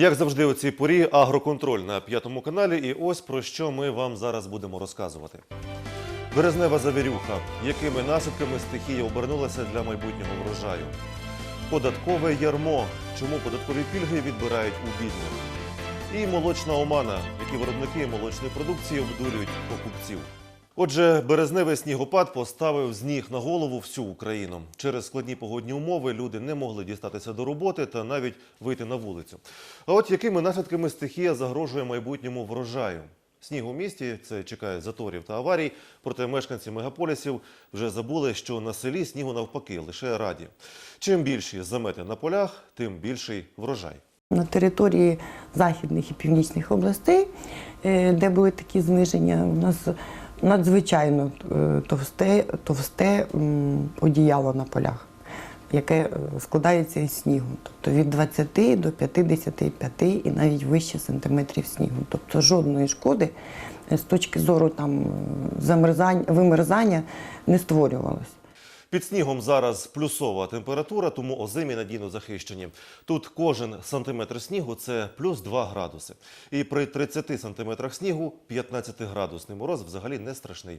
Як завжди, у цій порі агроконтроль на п'ятому каналі. І ось про що ми вам зараз будемо розказувати. Березнева завірюха, якими наслідками стихія обернулася для майбутнього врожаю. Податкове ярмо, чому податкові пільги відбирають у бідних. І молочна омана, які виробники молочної продукції обдурюють покупців. Отже, березневий снігопад поставив з ніг на голову всю Україну. Через складні погодні умови люди не могли дістатися до роботи та навіть вийти на вулицю. А от якими наслідками стихія загрожує майбутньому врожаю? Сніг у місті це чекає заторів та аварій. Проте мешканці мегаполісів вже забули, що на селі снігу навпаки лише раді. Чим більші замети на полях, тим більший врожай. На території західних і північних областей, е, де були такі зниження, у нас надзвичайно е, товсте, товсте одіяло на полях, яке е, складається із снігу. Тобто від 20 до 55 і навіть вище сантиметрів снігу. Тобто жодної шкоди е, з точки зору там, замерзання, вимерзання не створювалося. Під снігом зараз плюсова температура, тому озимі надійно захищені. Тут кожен сантиметр снігу це плюс 2 градуси. І при 30 сантиметрах снігу 15-градусний мороз взагалі не страшний.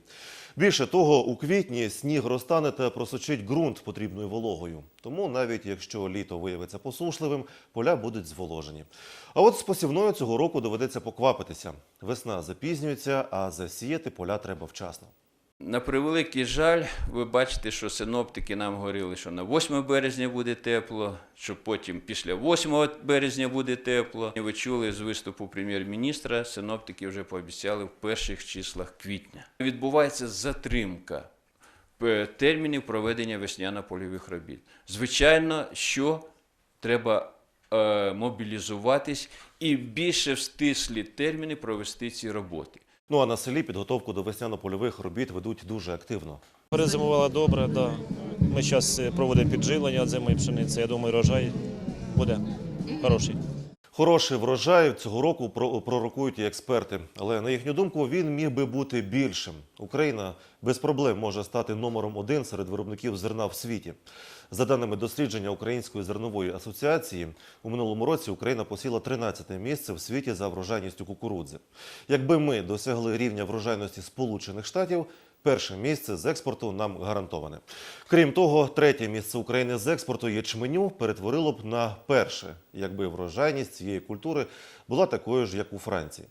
Більше того, у квітні сніг розтане та просочить ґрунт потрібною вологою. Тому навіть якщо літо виявиться посушливим, поля будуть зволожені. А от з посівною цього року доведеться поквапитися. Весна запізнюється, а засіяти поля треба вчасно. На превеликий жаль, ви бачите, що синоптики нам говорили, що на 8 березня буде тепло, що потім після 8 березня буде тепло. Ви чули з виступу прем'єр-міністра, синоптики вже пообіцяли в перших числах квітня. Відбувається затримка термінів проведення весняно-польових робіт. Звичайно, що треба е, мобілізуватись і більше в стислі терміни провести ці роботи. Ну а на селі підготовку до весняно-польових робіт ведуть дуже активно. Перезимувала добре, да. Ми зараз проводимо підживлення зимої пшениці. Я думаю, рожай буде хороший. Хороший врожай цього року про- пророкують експерти. Але на їхню думку він міг би бути більшим. Україна без проблем може стати номером один серед виробників зерна в світі. За даними дослідження Української зернової асоціації, у минулому році Україна посіла 13-те місце в світі за врожайністю кукурудзи. Якби ми досягли рівня врожайності Сполучених Штатів, перше місце з експорту нам гарантоване. Крім того, третє місце України з експорту ячменю перетворило б на перше, якби врожайність цієї культури була такою ж, як у Франції.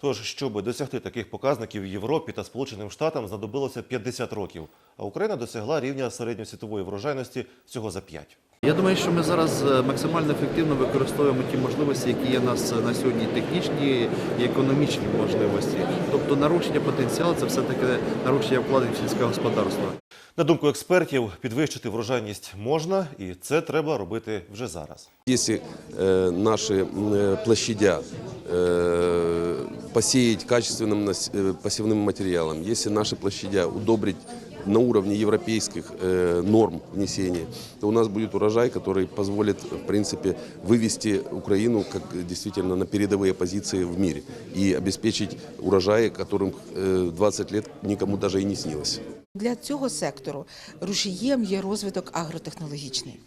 Тож, щоб досягти таких показників Європі та Сполученим Штатам знадобилося 50 років, а Україна досягла рівня середньосвітової врожайності всього за 5. Я думаю, що ми зараз е, максимально ефективно використовуємо ті можливості, які є у нас на сьогодні, технічні і економічні можливості. Тобто нарощення потенціалу це все таки нарощення вкладень в сільське господарство. На думку експертів, підвищити врожайність можна, і це треба робити вже зараз. Если э, наши м, э, площадя э, посеять качественным нас- э, посевным материалом, если наши площадя удобрить на уровне европейских э, норм внесения, то у нас будет урожай, который позволит, в принципе, вывести Украину как действительно на передовые позиции в мире и обеспечить урожаи, которым э, 20 лет никому даже и не снилось. Для цього сектору рушієм є розвиток агротехнологічний.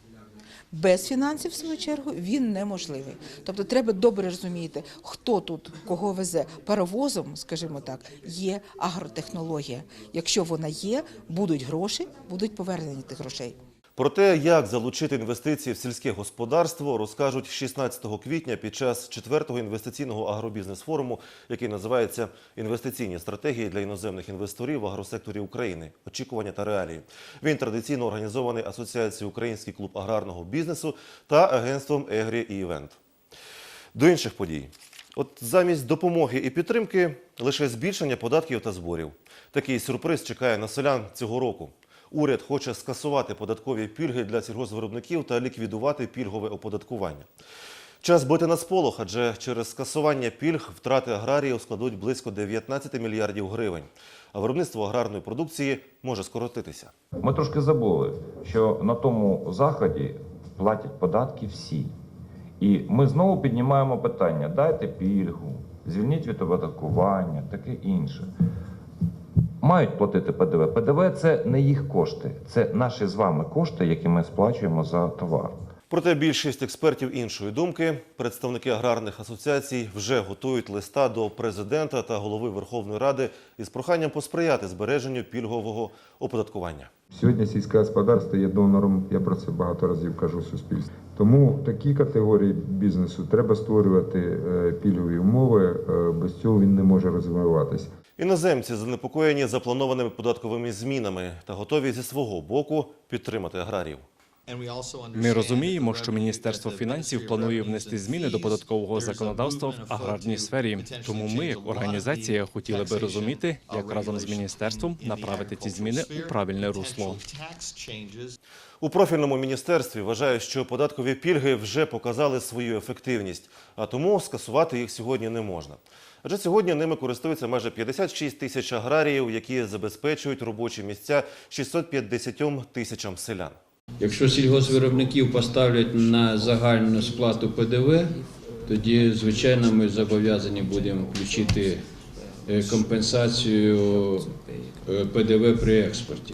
Без фінансів, в свою чергу, він неможливий. Тобто треба добре розуміти, хто тут кого везе. Паровозом, скажімо так, є агротехнологія. Якщо вона є, будуть гроші, будуть повернені тих грошей. Про те, як залучити інвестиції в сільське господарство, розкажуть 16 квітня під час четвертого інвестиційного агробізнес-форуму, який називається Інвестиційні стратегії для іноземних інвесторів в агросекторі України. Очікування та реалії. Він традиційно організований Асоціацією Український клуб аграрного бізнесу та агентством Егрі і Івент. До інших подій. От замість допомоги і підтримки лише збільшення податків та зборів. Такий сюрприз чекає на селян цього року. Уряд хоче скасувати податкові пільги для сільгоспвиробників та ліквідувати пільгове оподаткування. Час бити на сполох, адже через скасування пільг втрати аграріїв складуть близько 19 мільярдів гривень, а виробництво аграрної продукції може скоротитися. Ми трошки забули, що на тому заході платять податки всі. І ми знову піднімаємо питання: дайте пільгу, звільніть від оподаткування, таке інше. Мають платити ПДВ. ПДВ це не їх кошти, це наші з вами кошти, які ми сплачуємо за товар. Проте більшість експертів іншої думки, представники аграрних асоціацій вже готують листа до президента та голови Верховної Ради із проханням посприяти збереженню пільгового оподаткування. Сьогодні сільське господарство є донором, я про це багато разів кажу суспільству. Тому такі категорії бізнесу треба створювати е, пільгові умови, е, без цього він не може розвиватися. Іноземці занепокоєні запланованими податковими змінами та готові зі свого боку підтримати аграріїв. Ми розуміємо, що Міністерство фінансів планує внести зміни до податкового законодавства в аграрній сфері. Тому ми, як організація, хотіли би розуміти, як разом з міністерством направити ці зміни у правильне русло. У профільному міністерстві вважають, що податкові пільги вже показали свою ефективність, а тому скасувати їх сьогодні не можна. Адже сьогодні ними користуються майже 56 тисяч аграріїв, які забезпечують робочі місця 650 тисячам селян. Якщо сільгоспвиробників поставлять на загальну сплату ПДВ, тоді, звичайно, ми зобов'язані будемо включити е, компенсацію е, ПДВ при експорті.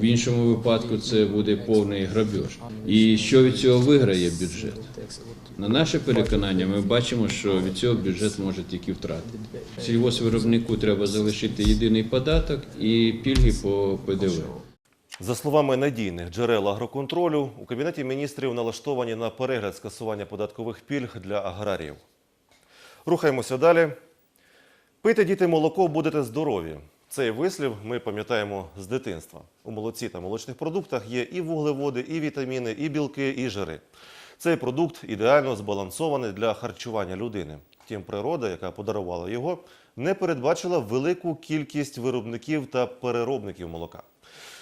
В іншому випадку це буде повний грабіж. І що від цього виграє бюджет? На наше переконання, ми бачимо, що від цього бюджет може тільки втратити. Сільгоспвиробнику треба залишити єдиний податок і пільги по ПДВ. За словами надійних джерел агроконтролю, у Кабінеті міністрів налаштовані на перегляд скасування податкових пільг для аграріїв. Рухаємося далі. Пийте діти молоко, будете здорові. Цей вислів ми пам'ятаємо з дитинства. У молоці та молочних продуктах є і вуглеводи, і вітаміни, і білки, і жири. Цей продукт ідеально збалансований для харчування людини. Втім, природа, яка подарувала його, не передбачила велику кількість виробників та переробників молока.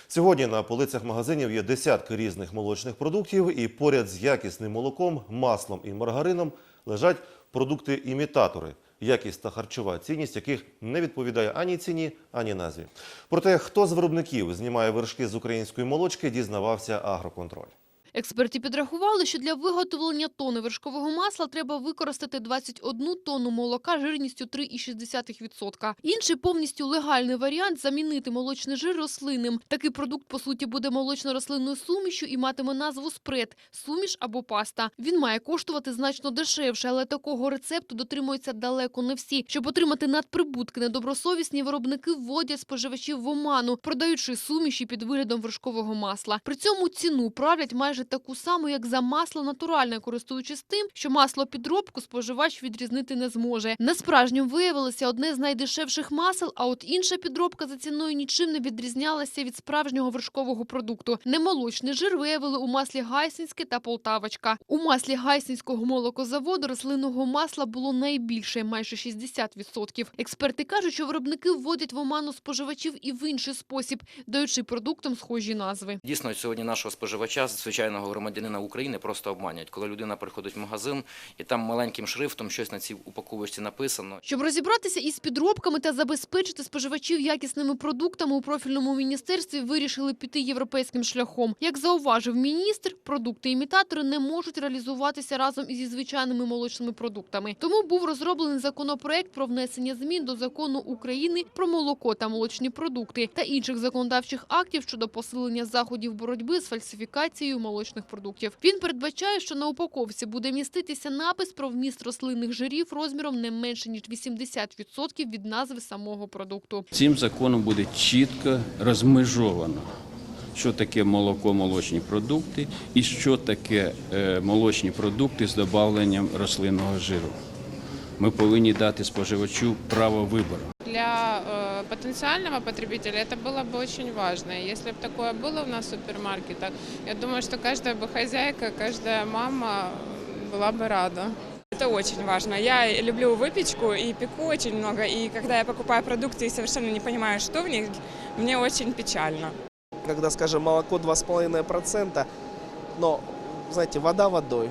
Сьогодні на полицях магазинів є десятки різних молочних продуктів, і поряд з якісним молоком, маслом і маргарином лежать продукти-імітатори, якість та харчова цінність яких не відповідає ані ціні, ані назві. Проте, хто з виробників знімає вершки з української молочки, дізнавався агроконтроль. Експерти підрахували, що для виготовлення тони вершкового масла треба використати 21 тонну молока жирністю 3,6%. Інший повністю легальний варіант – замінити молочний жир рослинним. Такий продукт, по суті, буде молочно-рослинною сумішю і матиме назву спред – суміш або паста. Він має коштувати значно дешевше, але такого рецепту дотримуються далеко не всі. Щоб отримати надприбутки, недобросовісні виробники вводять споживачів в оману, продаючи суміші під виглядом вершкового масла. При цьому ціну правлять майже таку саму, як за масло натуральне, користуючись тим, що масло підробку споживач відрізнити не зможе. Несправжнім виявилося одне з найдешевших масел, а от інша підробка за ціною нічим не відрізнялася від справжнього вершкового продукту. Немолочний жир виявили у маслі Гайсинське та Полтавочка. У маслі Гайсинського молокозаводу рослинного масла було найбільше – майже 60%. Експерти кажуть, що виробники вводять в оману споживачів і в інший спосіб, даючи продуктам схожі назви. Дійсно, сьогодні нашого споживача, звичайного громадянина України, просто обманюють. Коли людина приходить в магазин і там маленьким шрифтом щось на цій упаковочці написано. Щоб розібратися із підробками та забезпечити споживачів якісними продуктами, у профільному міністерстві вирішили піти європейським шляхом. Як зауважив міністр, продукти-імітатори не можуть реалізуватися разом із звичайними молочними продуктами. Тому був розроблений законопроект про внесення змін до закону України про молоко та молочні продукти та інших законодавчих актів щодо посилення заходів боротьби з фальсифікацією молочних продуктів. Він передбачає, що на упаковці буде міститися напис про вміст рослинних жирів розміром не менше ніж 80% від назви самого продукту. Цим законом буде чітко розмежовано, що таке молоко, молочні продукти і що таке е, молочні продукти з додавленням рослинного жиру. Ми повинні дати споживачу право вибору. Потенциального потребителя это было бы очень важно. Если бы такое было у нас в супермаркетах, я думаю, что каждая бы хозяйка, каждая мама была бы рада. Это очень важно. Я люблю выпечку и пеку очень много. И когда я покупаю продукты и совершенно не понимаю, что в них, мне очень печально. Когда, скажем, молоко 2,5%, но, знаете, вода водой.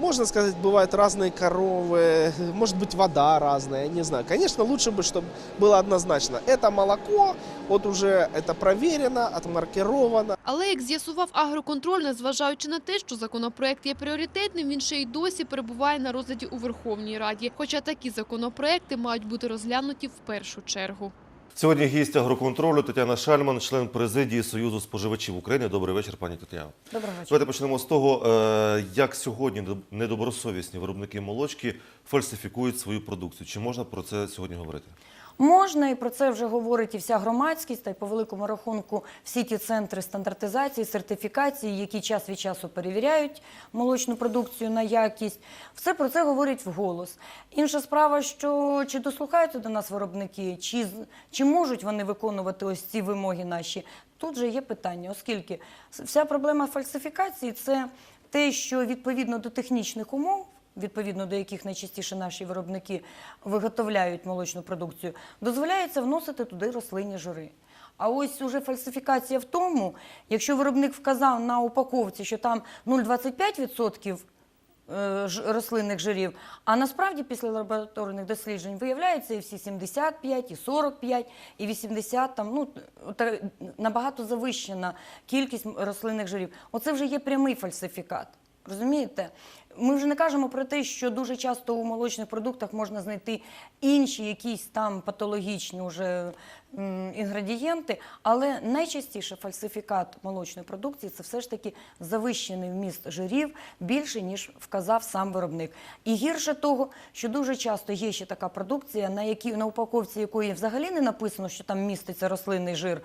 Можно сказать, бывают разные коровы, может быть, вода разная, я не знаю. Конечно, лучше бы, чтобы было однозначно. Это молоко, вот уже это проверено, отмаркировано. Але, як з'ясував агроконтроль, незважаючи на те, що законопроект є пріоритетним, він ще й досі перебуває на розгляді у Верховній Раді. Хоча такі законопроекти мають бути розглянуті в першу чергу. Сьогодні гість агроконтролю Тетяна Шальман, член президії Союзу споживачів України. Добрий вечір, пані Тетяна. Доброго вечора. Давайте почнемо з того, е, як сьогодні недобросовісні виробники молочки фальсифікують свою продукцію. Чи можна про це сьогодні говорити? Можна, і про це вже говорить і вся громадськість, та й по великому рахунку всі ті центри стандартизації, сертифікації, які час від часу перевіряють молочну продукцію на якість. Все про це говорять вголос. Інша справа, що чи дослухаються до нас виробники, чи, чи можуть вони виконувати ось ці вимоги наші. Тут же є питання, оскільки вся проблема фальсифікації це те, що відповідно до технічних умов відповідно до яких найчастіше наші виробники виготовляють молочну продукцію, дозволяється вносити туди рослинні жири. А ось уже фальсифікація в тому, якщо виробник вказав на упаковці, що там 0,25% е, рослинних жирів, а насправді після лабораторних досліджень виявляється і всі 75, і 45, і 80, там, ну, набагато завищена кількість рослинних жирів. Оце вже є прямий фальсифікат. Розумієте? Ми вже не кажемо про те, що дуже часто у молочних продуктах можна знайти інші якісь там патологічні вже інгредієнти, але найчастіше фальсифікат молочної продукції це все ж таки завищений вміст жирів більше, ніж вказав сам виробник. І гірше того, що дуже часто є ще така продукція, на якій на упаковці якої взагалі не написано, що там міститься рослинний жир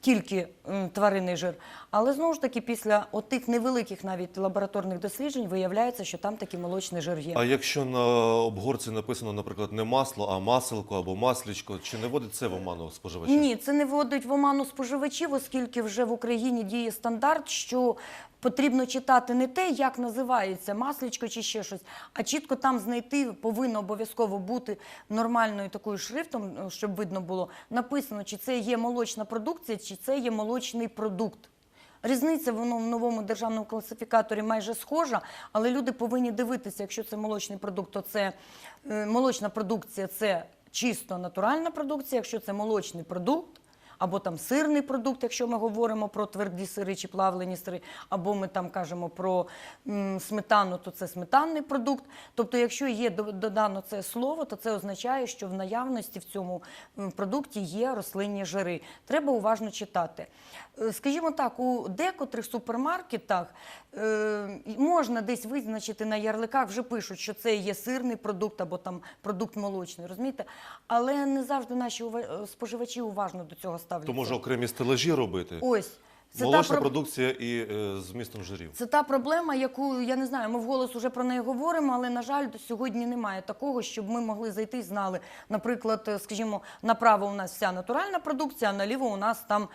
тільки тваринний жир. Але знову ж таки, після отих невеликих навіть лабораторних досліджень виявляється, що там такий молочний жир є. А якщо на обгорці написано, наприклад, не масло, а маселко або маслічко, чи не вводить це в оману споживачів? Ні, це не вводить в оману споживачів, оскільки вже в Україні діє стандарт, що потрібно читати не те, як називається маслічко чи ще щось, а чітко там знайти повинно обов'язково бути нормальною такою шрифтом, е, щоб видно було написано, чи це є молочна продукція, чи це є молочний продукт. Різниця воно в новому державному класифікаторі майже схожа, але люди повинні дивитися, якщо це молочний продукт, то це е, молочна продукція це чисто натуральна продукція, якщо це молочний продукт. Або там сирний продукт, якщо ми говоримо про тверді сири чи плавлені сири, або ми там кажемо про сметану, то це сметанний продукт. Тобто, якщо є додано це слово, то це означає, що в наявності в цьому продукті є рослинні жири. Треба уважно читати. Е, Скажімо так, у декотрих супермаркетах е, можна десь визначити на ярликах, вже пишуть, що це є сирний продукт або там продукт молочний, розумієте? Але не завжди наші споживачі уважно до цього ставляться. То може окремі стелажі робити? Ось. Це Молочна та, про- продукція і е, з містом жирів. це та проблема, яку я не знаю. Ми вголос уже про неї говоримо, але на жаль, сьогодні немає такого, щоб ми могли зайти і знали. Наприклад, е, скажімо, направо у нас вся натуральна продукція, а наліво у нас там.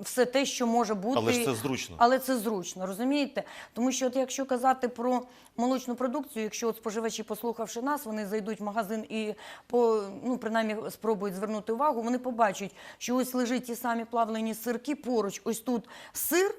Все те, що може бути, Але ж це зручно. Але це зручно, розумієте? Тому що, от якщо казати про молочну продукцію, якщо от споживачі, послухавши нас, вони зайдуть в магазин і по ну принаймні спробують звернути увагу, вони побачать, що ось лежать ті самі плавлені сирки поруч. Ось тут сир.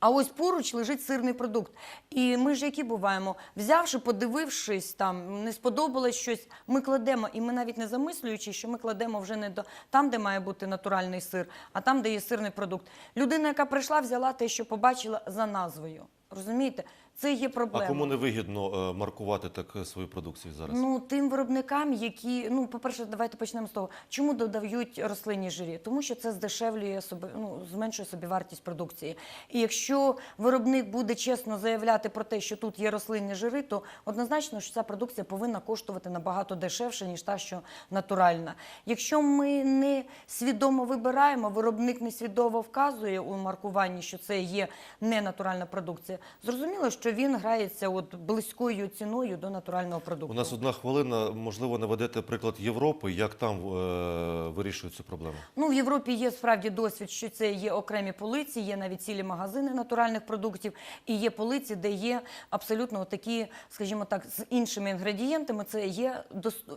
А ось поруч лежить сирний продукт. І ми ж які буваємо, взявши, подивившись, там не сподобалось щось, ми кладемо, і ми навіть не замислюючи, що ми кладемо вже не до там, де має бути натуральний сир, а там, де є сирний продукт. Людина, яка прийшла, взяла те, що побачила за назвою. Розумієте, це є проблема. А кому не вигідно е, маркувати так е, свою продукцію зараз? Ну, тим виробникам, які, ну, по-перше, давайте почнемо з того, чому додають рослинні жирі? Тому що це здешевлює собі, ну, зменшує собі вартість продукції. І якщо виробник буде чесно заявляти про те, що тут є рослинні жири, то однозначно, що ця продукція повинна коштувати набагато дешевше, ніж та, що натуральна. Якщо ми не свідомо вибираємо, виробник несвідомо вказує у маркуванні, що це є не натуральна продукція, зрозуміло, що він грається от близькою ціною до натурального продукту. У нас одна хвилина, можливо, наведете приклад Європи, як там е, вирішують цю проблему. Ну, в Європі є справді досвід, що це є окремі полиці, є навіть цілі магазини натуральних продуктів, і є полиці, де є абсолютно такі, скажімо так, з іншими інгредієнтами. Це є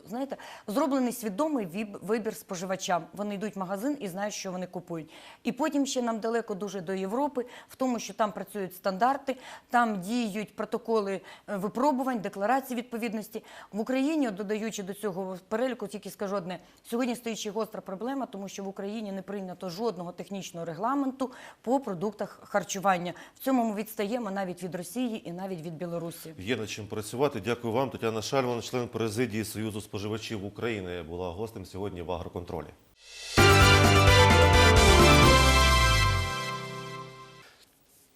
знаєте, зроблений свідомий вибір споживачам. Вони йдуть в магазин і знають, що вони купують. І потім ще нам далеко дуже до Європи, в тому, що там працюють стандарти, там діє. Діють протоколи е, випробувань, декларації відповідності. В Україні, додаючи до цього переліку, тільки скажу одне, сьогодні стоїть ще гостра проблема, тому що в Україні не прийнято жодного технічного регламенту по продуктах харчування. В цьому ми відстаємо навіть від Росії і навіть від Білорусі. Є над чим працювати. Дякую вам. Тетяна Шальман, член президії Союзу споживачів України, була гостем сьогодні в агроконтролі.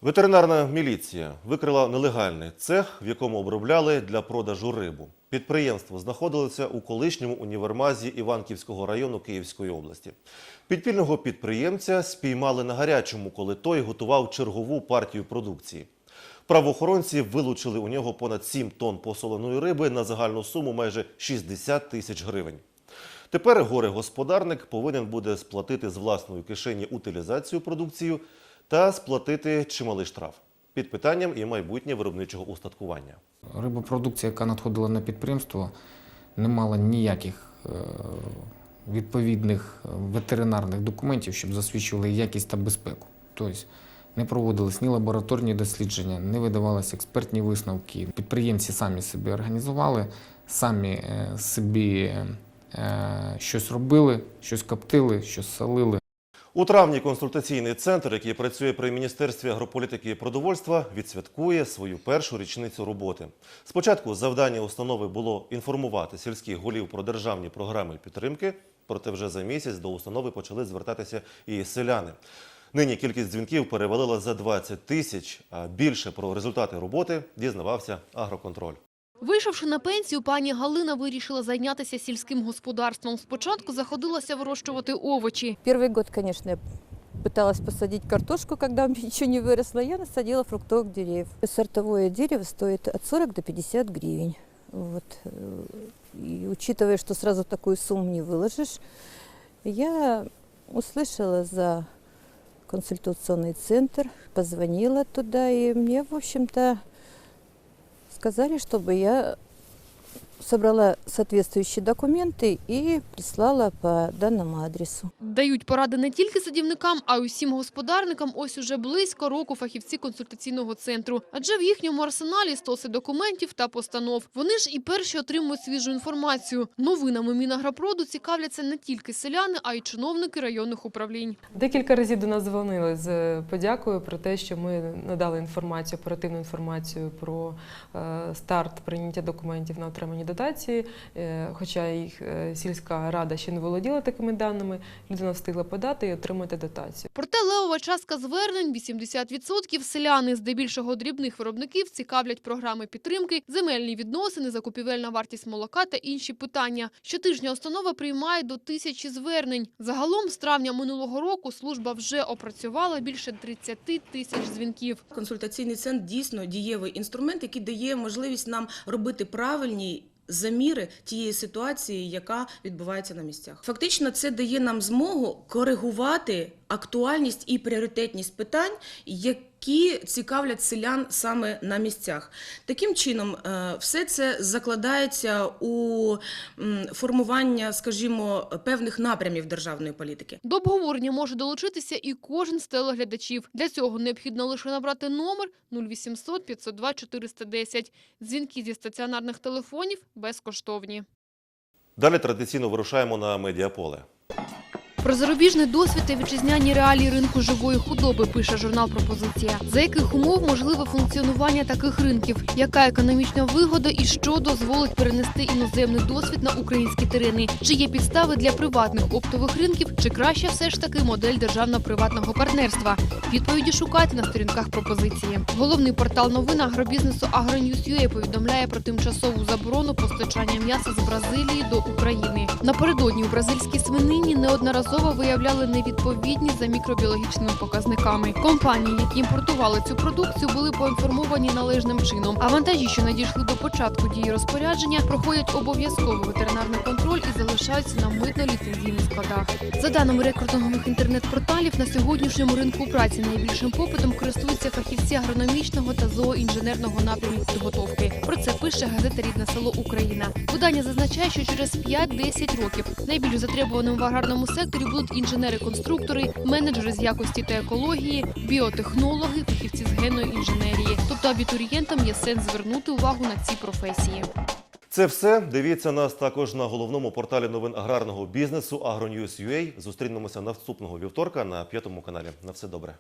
Ветеринарна міліція викрила нелегальний цех, в якому обробляли для продажу рибу. Підприємство знаходилося у колишньому універмазі Іванківського району Київської області. Підпільного підприємця спіймали на гарячому, коли той готував чергову партію продукції. Правоохоронці вилучили у нього понад 7 тонн посоленої риби на загальну суму майже 60 тисяч гривень. Тепер горе-господарник повинен буде сплатити з власної кишені утилізацію продукцію та сплатити чималий штраф. Під питанням і майбутнє виробничого устаткування. Рибопродукція, яка надходила на підприємство, не мала ніяких е, відповідних ветеринарних документів, щоб засвідчували якість та безпеку. Тобто не проводились ні лабораторні дослідження, не видавалися експертні висновки. Підприємці самі собі організували, самі е, собі е, щось робили, щось коптили, щось солили. У травні консультаційний центр, який працює при Міністерстві агрополітики і продовольства, відсвяткує свою першу річницю роботи. Спочатку завдання установи було інформувати сільських голів про державні програми підтримки, проте вже за місяць до установи почали звертатися і селяни. Нині кількість дзвінків перевалила за 20 тисяч, а більше про результати роботи дізнавався агроконтроль. Вийшовши на пенсію, пані Галина вирішила зайнятися сільським господарством. Спочатку заходилася вирощувати овочі. Первый год, конечно, я пыталась посадить картошку, когда у меня ничего не выросло. Я насадила фруктовых деревьев. Сортовое дерево стоит от 40 до 50 гривен. Вот. э, И учитывая, что сразу такую сумму не выложишь, я услышала за консультационный центр, позвонила туда, и мне, в общем-то, сказали, чтобы я собрала соответствующие документы и прислала по данному адресу. Дають поради не тільки садівникам, а й усім господарникам. Ось уже близько року фахівці консультаційного центру. Адже в їхньому арсеналі стоси документів та постанов. Вони ж і перші отримують свіжу інформацію. Новинами Мінагропроду цікавляться не тільки селяни, а й чиновники районних управлінь. Декілька разів до нас дзвонили з подякою про те, що ми надали інформацію, оперативну інформацію про е, старт прийняття документів на отримані дотації. Е, Хоча їх е, сільська рада ще не володіла такими даними, людина встигла подати і отримати дотацію. Проте левова частка звернень, 80% селяни, здебільшого дрібних виробників, цікавлять програми підтримки, земельні відносини, закупівельна вартість молока та інші питання. Щотижня установа приймає до тисячі звернень. Загалом з травня минулого року служба вже опрацювала більше 30 тисяч дзвінків. Консультаційний центр дійсно дієвий інструмент, який дає можливість нам робити правильні. Заміри тієї ситуації, яка відбувається на місцях, фактично, це дає нам змогу коригувати актуальність і пріоритетність питань, які цікавлять селян саме на місцях. Таким чином, е, все це закладається у формування, скажімо, певних напрямів державної політики. До обговорення може долучитися і кожен з телеглядачів. Для цього необхідно лише набрати номер 0800 502 410. Дзвінки зі стаціонарних телефонів безкоштовні. Далі традиційно вирушаємо на медіаполе. Про зарубіжний досвід та вітчизняні реалії ринку живої худоби пише журнал «Пропозиція». За яких умов можливе функціонування таких ринків? Яка економічна вигода і що дозволить перенести іноземний досвід на українські терени? Чи є підстави для приватних оптових ринків? Чи краще все ж таки модель державно-приватного партнерства? Відповіді шукайте на сторінках пропозиції. Головний портал новин агробізнесу «Агроньюз.UA» повідомляє про тимчасову заборону постачання м'яса з Бразилії до України. Напередодні у бразильській свинині неодноразово виявляли невідповідність за мікробіологічними показниками. Компанії, які імпортували цю продукцію, були поінформовані належним чином. А вантажі, що надійшли до початку дії розпорядження, проходять обов'язковий ветеринарний контроль і залишаються на митно-ліцензійних складах. За даними рекрутингових інтернет-порталів, на сьогоднішньому ринку праці найбільшим попитом користуються фахівці агрономічного та зооінженерного напрямів підготовки. Про це пише газета Рідне село Україна. Видання зазначає, що через 5-10 років найбільш затребуваним в аграрному секторі будуть інженери-конструктори, менеджери з якості та екології, біотехнологи, фахівці з генної інженерії. Тобто абітурієнтам є сенс звернути увагу на ці професії. Це все. Дивіться нас також на головному порталі новин аграрного бізнесу AgroNews.ua. Зустрінемося наступного вівторка на п'ятому каналі. На все добре.